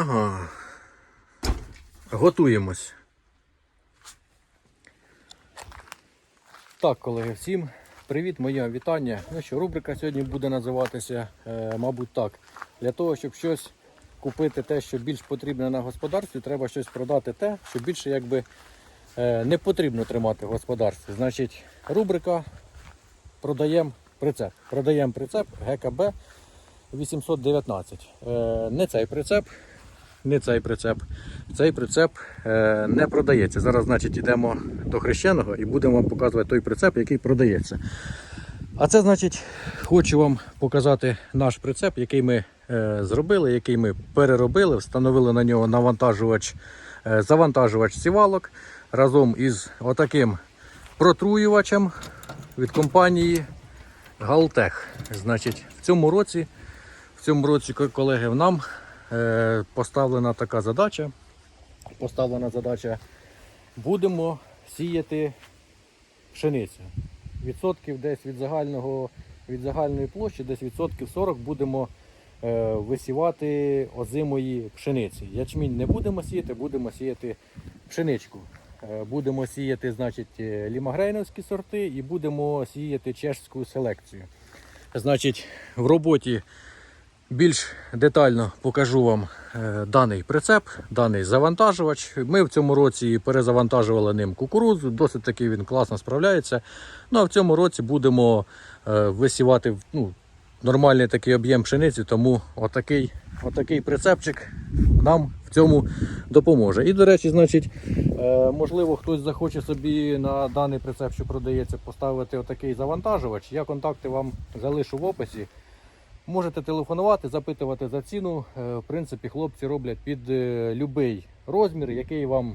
Ага. Готуємось. Так, колеги, всім привіт, моє вітання. Ну що, рубрика сьогодні буде називатися, е, мабуть, так. Для того, щоб щось купити те, що більш потрібне на господарстві, треба щось продати те, що більше якби е, не потрібно тримати в господарстві. Значить, рубрика продаємо прицеп. Продаємо прицеп ГКБ 819. Е, не цей прицеп, не цей прицеп. Цей прицеп е, не продається. Зараз, значить, йдемо до хрещеного і будемо вам показувати той прицеп, який продається. А це, значить, хочу вам показати наш прицеп, який ми е, зробили, який ми переробили, встановили на нього навантажувач, е, завантажувач сівалок разом із отаким протруювачем від компанії Галтех. Значить, в цьому році, в цьому році, колеги, нам поставлена така задача. Поставлена задача. Будемо сіяти пшеницю. Відсотків десь від загального від загальної площі, десь відсотків 40 будемо е, висівати озимої пшениці. Ячмінь не будемо сіяти, будемо сіяти пшеничку. Е, будемо сіяти, значить, е, лімагрейновські сорти і будемо сіяти чешську селекцію. Значить, в роботі більш детально покажу вам е, даний прицеп, даний завантажувач. Ми в цьому році перезавантажували ним кукурудзу, досить таки він класно справляється. Ну а в цьому році будемо е, висівати ну, нормальний такий об'єм пшениці, тому отакий, отакий прицепчик нам в цьому допоможе. І, до речі, значить, е, можливо, хтось захоче собі на даний прицеп, що продається, поставити отакий завантажувач. Я контакти вам залишу в описі. Можете телефонувати, запитувати за ціну. Е, В принципі, хлопці роблять під е, будь-який розмір, який вам,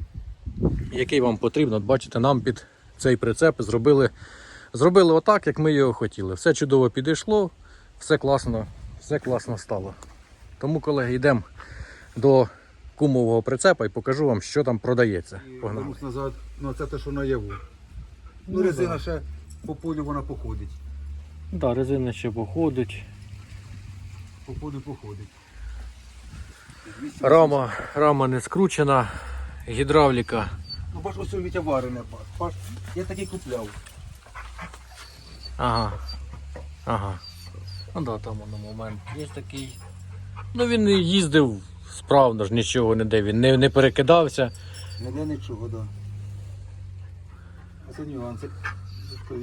який вам потрібно. От Бачите, нам під цей прицеп зробили, зробили отак, як ми його хотіли. Все чудово підійшло, все класно, все класно стало. Тому, колеги, йдемо до кумового прицепа і покажу вам, що там продається. Погнали. Назад, ну це те, що наяву. Ну, Ну, резина ще по полю вона походить. Да, резина ще походить. По полю походить. Рама, рама не скручена, гідравліка. Ну бач, ось Вітя варене. Паш, я такий купляв. Ага. Ага. Ну да, там на момент є такий. Ну він їздив справно ж, нічого не де він не, не перекидався. Ніде нічого, да. Це нюанси. Е,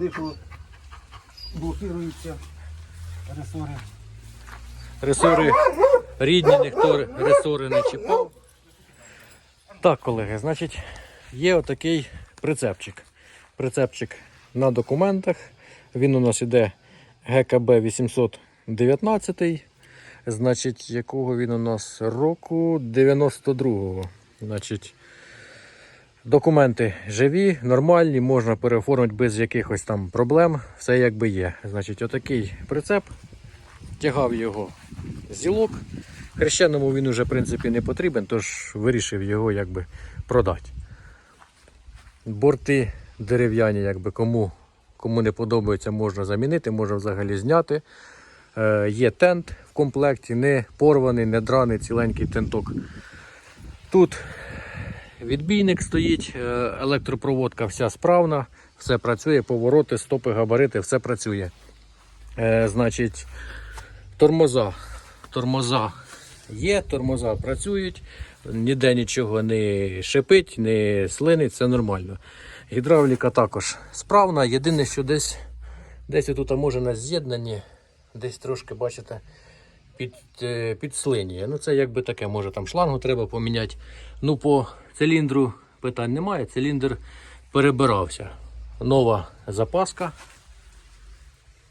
Дишу блокуються ресори. Ресори рідні, ніхто ресори не чіпав. Так, колеги, значить, є отакий прицепчик. Прицепчик на документах. Він у нас іде ГКБ 819. Значить, якого він у нас року 92-го. Значить, документи живі, нормальні, можна переоформити без якихось там проблем. Все якби є. Значить, отакий прицеп. Тягав його зілок. Хрещеному він уже в принципі не потрібен, тож вирішив його якби продати. Борти дерев'яні, якби кому, кому не подобається, можна замінити, можна взагалі зняти. Е, є тент в комплекті, не порваний, не драний, ціленький тенток. Тут відбійник стоїть, е, електропроводка вся справна, все працює, повороти, стопи, габарити, все працює. Е, значить, тормоза. Тормоза є, тормоза працюють, ніде нічого не шипить, не слинить, все нормально. Гідравліка також справна. Єдине, що десь десь тут може на з'єднанні, десь трошки, бачите, під, е, підслинює. Ну це якби таке, може там шлангу треба поміняти. Ну, по циліндру питань немає. Циліндр перебирався. Нова запаска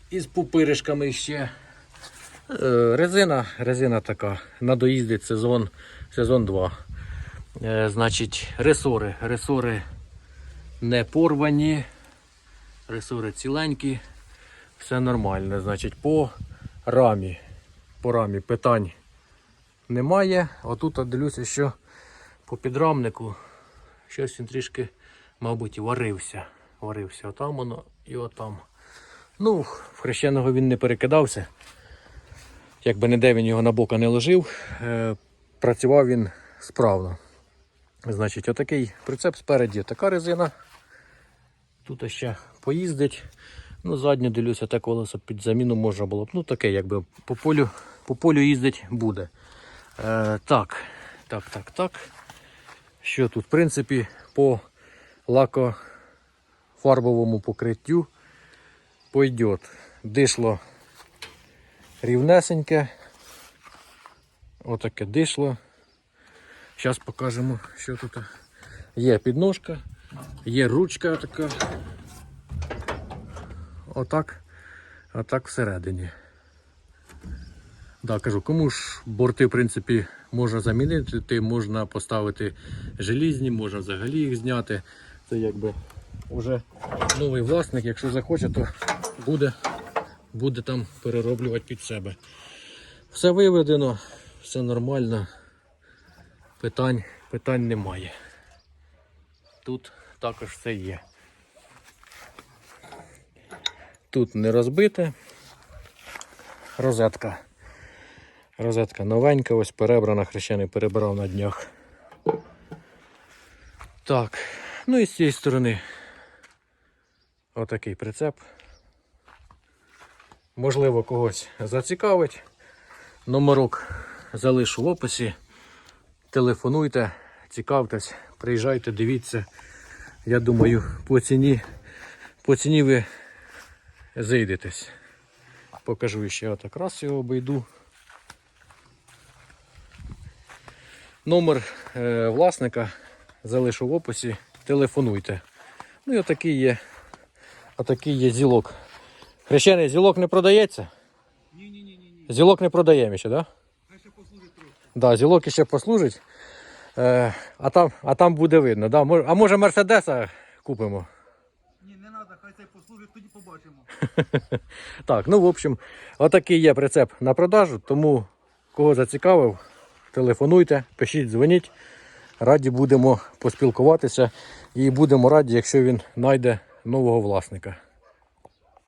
із пупиришками ще. Е, Резина, резина така, надоїздить сезон, сезон 2. Е, значить, ресори. Ресори не порвані, ресори ціленькі, все нормально. Значить, по рамі, по рамі питань немає. Отут от дивлюся, що по підрамнику щось він трішки, мабуть, варився. Варився отам воно і отам. Ну, в хрещеного він не перекидався. Якби ніде він його на бока не ложив. Е, працював він справно. Значить, отакий прицеп спереді, така резина. Тут ще поїздить. Ну, задню дивлюся, те колесо під заміну можна було б. Ну, таке, якби по полю, по полю їздить буде. Е, так, так, так, так. Що тут? В принципі, по лакофарбовому покриттю пойдет. Дишло рівнесеньке. Отаке дишло. Зараз покажемо, що тут. Є підножка, є ручка така. Отак. Отак всередині. Да, кажу, кому ж борти, в принципі, можна замінити, можна поставити желізні, можна взагалі їх зняти. Це якби вже новий власник, якщо захоче, то буде, буде там перероблювати під себе. Все виведено, все нормально. Питань, питань немає. Тут також все є. Тут не розбите. Розетка. Розетка новенька, ось перебрана, хрещений перебирав на днях. Так, ну і з цієї сторони отакий прицеп. Можливо, когось зацікавить. Номерок залишу в описі. Телефонуйте, цікавтесь, приїжджайте, дивіться. Я думаю, по ціні, по ціні ви зайдетесь. Покажу ще отак раз його обійду. Номер е, власника залишу в описі. Телефонуйте. Ну і отакий є, отакий є зілок. Хрещений зілок не продається? Ні-ні-ні. ні. Зілок не продаємо ще, так? Да? Хай ще послужить трохи. Да, зілок ще послужить. Е, а, там, а там буде видно. Да? А може Мерседеса купимо? Ні, не треба, хай цей послужить, тоді побачимо. Так, ну в общем, отакий є прицеп на продажу, тому кого зацікавив, телефонуйте, пишіть, дзвоніть. Раді будемо поспілкуватися і будемо раді, якщо він знайде нового власника.